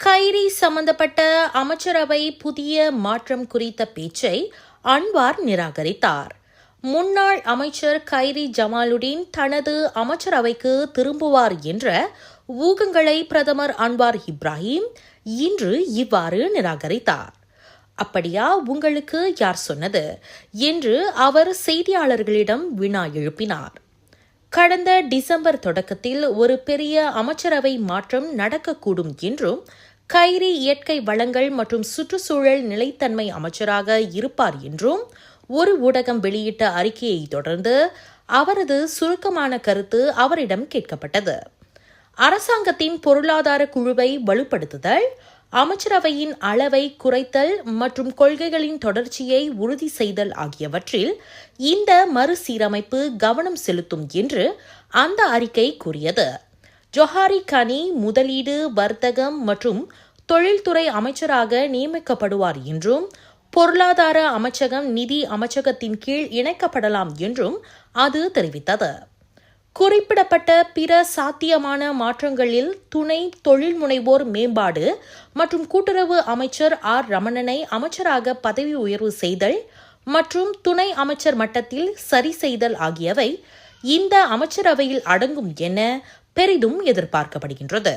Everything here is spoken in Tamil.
கைரி சம்பந்தப்பட்ட அமைச்சரவை புதிய மாற்றம் குறித்த பேச்சை அன்வார் நிராகரித்தார். முன்னாள் அமைச்சர் கைரி ஜமாலுடீன் தனது அமைச்சரவைக்கு திரும்புவார் என்ற ஊகங்களை பிரதமர் அன்வார் இப்ராஹிம் இன்று இவ்வாறு நிராகரித்தார். அப்படியா உங்களுக்கு யார் சொன்னது? என்று அவர் செய்தியாளர்களிடம் வினா எழுப்பினார். கடந்த டிசம்பர் தொடக்கத்தில் ஒரு பெரிய அமைச்சரவை மாற்றம் நடக்கக்கூடும் என்றும் கைரி இயற்கை வளங்கள் மற்றும் சுற்றுச்சூழல் நிலைத்தன்மை அமைச்சராக இருப்பார் என்றும் ஒரு ஊடகம் வெளியிட்ட அறிக்கையை தொடர்ந்து அவரது சுருக்கமான கருத்து அவரிடம் கேட்கப்பட்டது. அரசாங்கத்தின் பொருளாதார குழுவை வலுப்படுத்துதல் அமைச்சரவையின் அளவை குறைத்தல் மற்றும் கொள்கைகளின் தொடர்ச்சியை உறுதி செய்தல் ஆகியவற்றில் இந்த மறுசீரமைப்பு கவனம் செலுத்தும் என்று அந்த அறிக்கை கூறியது. ஜொஹாரி கனி முதலீடு வர்த்தகம் மற்றும் தொழில்துறை அமைச்சராக நியமிக்கப்படுவார் என்றும் பொருளாதார அமைச்சகம் நிதி அமைச்சகத்தின் கீழ் இணைக்கப்படலாம் என்றும் அது தெரிவித்தது. குறிப்பிடப்பட்ட பிற சாத்தியமான மாற்றங்களில் துணை தொழில் முனைவோர் மேம்பாடு மற்றும் கூட்டுறவு அமைச்சர் ஆர் ரமணனை அமைச்சராக பதவி உயர்வு செய்தல் மற்றும் துணை அமைச்சர் மட்டத்தில் சரி செய்தல் ஆகியவை இந்த அமைச்சரவையில் அடங்கும் என பெரிதும் எதிர்பார்க்கப்படுகின்றது.